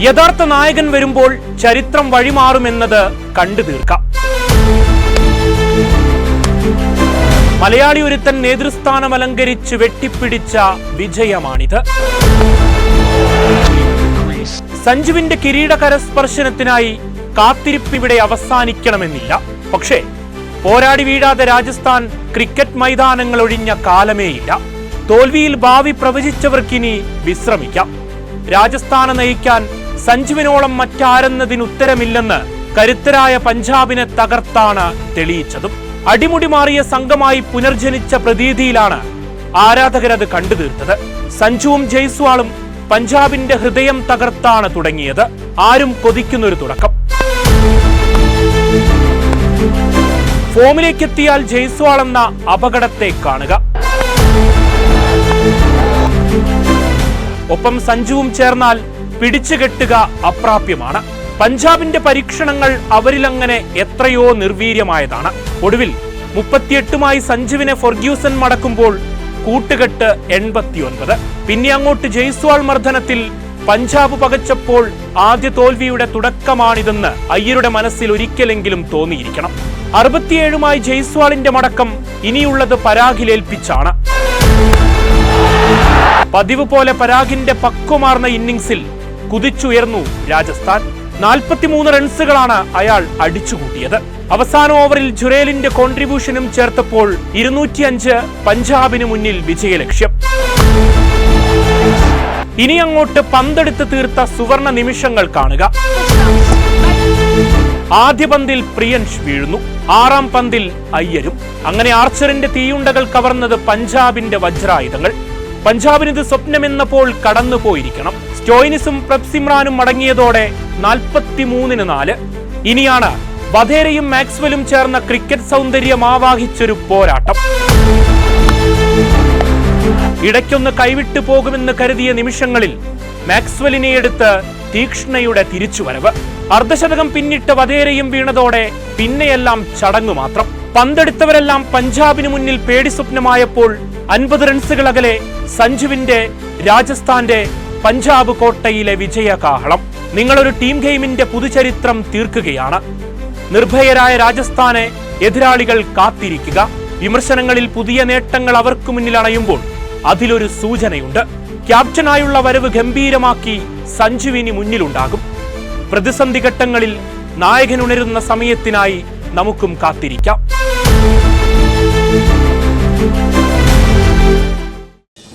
യഥാർത്ഥ നായകൻ വരുമ്പോൾ ചരിത്രം വഴിമാറുമെന്നത് കണ്ടു തീർക്കാം. മലയാളി ഒരുത്തൻ നേതൃസ്ഥാനം അലങ്കരിച്ച് വെട്ടിപ്പിടിച്ച വിജയമാണിത്. സഞ്ജുവിന്റെ കിരീട കരസ്പർശനത്തിനായി കാത്തിരിപ്പിവിടെ അവസാനിക്കണമെന്നില്ല. പക്ഷേ പോരാടി വീഴാതെ രാജസ്ഥാൻ ക്രിക്കറ്റ് മൈതാനങ്ങൾ ഒഴിഞ്ഞ കാലമേയില്ല. തോൽവിയിൽ ഭാവി പ്രവചിച്ചവർക്കിനി വിശ്രമിക്കാം. രാജസ്ഥാനെ നയിക്കാൻ സഞ്ജുവിനോളം മറ്റാരെന്നതിന് ഉത്തരമില്ലെന്ന് കരുത്തരായ പഞ്ചാബിനെ തകർത്താണ് തെളിയിച്ചതും. അടിമുടി മാറിയ സംഘമായി പുനർജനിച്ച പ്രതീതിയിലാണ് ആരാധകരത് കണ്ടുതീർത്തത്. സഞ്ജുവും ജയ്സ്വാളും പഞ്ചാബിന്റെ ഹൃദയം തകർത്താണ് തുടങ്ങിയത്. ആരും കൊതിക്കുന്നൊരു തുടക്കം. ഫോമിലേക്കെത്തിയാൽ ജയ്സ്വാൾ എന്ന അപകടത്തെ കാണുക. ഒപ്പം സഞ്ജുവും ചേർന്നാൽ പിടിച്ചുകെട്ടുക അപ്രാപ്യമാണ്. പഞ്ചാബിന്റെ പരീക്ഷണങ്ങൾ അവരിലങ്ങനെ എത്രയോ നിർവീര്യമായതാണ്. ഒടുവിൽ മുപ്പത്തിയെട്ടുമായി സഞ്ജുവിനെ ഫൊർഗ്യൂസൻ മടക്കുമ്പോൾ കൂട്ടുകെട്ട് എൺപത്തിയൊൻപത്. പിന്നെ അങ്ങോട്ട് ജയ്സ്വാൾ മർദ്ദനത്തിൽ പഞ്ചാബ് പകച്ചപ്പോൾ ആദ്യ തോൽവിയുടെ തുടക്കമാണിതെന്ന് അയ്യരുടെ മനസ്സിൽ ഒരിക്കലെങ്കിലും തോന്നിയിരിക്കണം. അറുപത്തിയേഴുമായി ജയ്സ്വാളിന്റെ മടക്കം ഇനിയുള്ളത് പരാഗിലേൽപ്പിച്ചാണ്. പതിവ് പോലെ പരാഗിന്റെ പക്വമാർന്ന ഇന്നിംഗ്സിൽ കുതിച്ചുയർന്നു രാജസ്ഥാൻ. നാൽപ്പത്തിമൂന്ന് റൺസുകളാണ് അയാൾ അടിച്ചുകൂട്ടിയത്. അവസാന ഓവറിൽ ജുറേലിന്റെ കോൺട്രിബ്യൂഷനും ചേർത്തപ്പോൾ ഇരുന്നൂറ്റിയഞ്ച് പഞ്ചാബിന് മുന്നിൽ വിജയലക്ഷ്യം. ഇനി അങ്ങോട്ട് പന്തെടുത്ത് തീർത്ത സുവർണ നിമിഷങ്ങൾ കാണുക. ആദ്യ പന്തിൽ പ്രിയൻഷ് വീഴുന്നു. ആറാം പന്തിൽ അയ്യരും. അങ്ങനെ ആർച്ചറിന്റെ തീയുണ്ടകൾ കവർന്നത് പഞ്ചാബിന്റെ വജ്രായുധങ്ങൾ. പഞ്ചാബിനിത് സ്വപ്നമെന്നപ്പോൾ കടന്നുപോയിരിക്കണം. സ്റ്റോയിനിസും പ്രപ്സിമ്രാനും മടങ്ങിയതോടെ നാൽപ്പത്തിമൂന്നിന് നാല്. ഇനിയാണ് വധേരയും മാക്സ്വെലും ചേർന്ന ക്രിക്കറ്റ് സൗന്ദര്യം ആവാഹിച്ചൊരു പോരാട്ടം. ഇടയ്ക്കൊന്ന് കൈവിട്ടു പോകുമെന്ന് കരുതിയ നിമിഷങ്ങളിൽ മാക്സ്വെലിനെ എടുത്ത് തീക്ഷ്ണയുടെ തിരിച്ചുവരവ്. അർദ്ധശതകം പിന്നിട്ട് വധേരയും വീണതോടെ പിന്നെയെല്ലാം ചടങ്ങു മാത്രം. പന്തെടുത്തവരെല്ലാം പഞ്ചാബിന് മുന്നിൽ പേടി സ്വപ്നമായപ്പോൾ അൻപത് റൺസുകൾ അകലെ സഞ്ജുവിന്റെ രാജസ്ഥാന്റെ പഞ്ചാബ് കോട്ടയിലെ വിജയകാഹളം. നിങ്ങളൊരു ടീം ഗെയിമിന്റെ പുതുചരിത്രം തീർക്കുകയാണ്. നിർഭയരായ രാജസ്ഥാനെ എതിരാളികൾ കാത്തിരിക്കുക. വിമർശനങ്ങളിൽ പുതിയ നേട്ടങ്ങൾ അവർക്ക് മുന്നിൽ അണയുമ്പോൾ അതിലൊരു സൂചനയുണ്ട്. ക്യാപ്റ്റനായുള്ള വരവ് ഗംഭീരമാക്കി സഞ്ജുവിനി മുന്നിലുണ്ടാകും. പ്രതിസന്ധി ഘട്ടങ്ങളിൽ നായകൻ ഉണരുന്ന സമയത്തിനായി നമുക്കും കാത്തിരിക്കാം.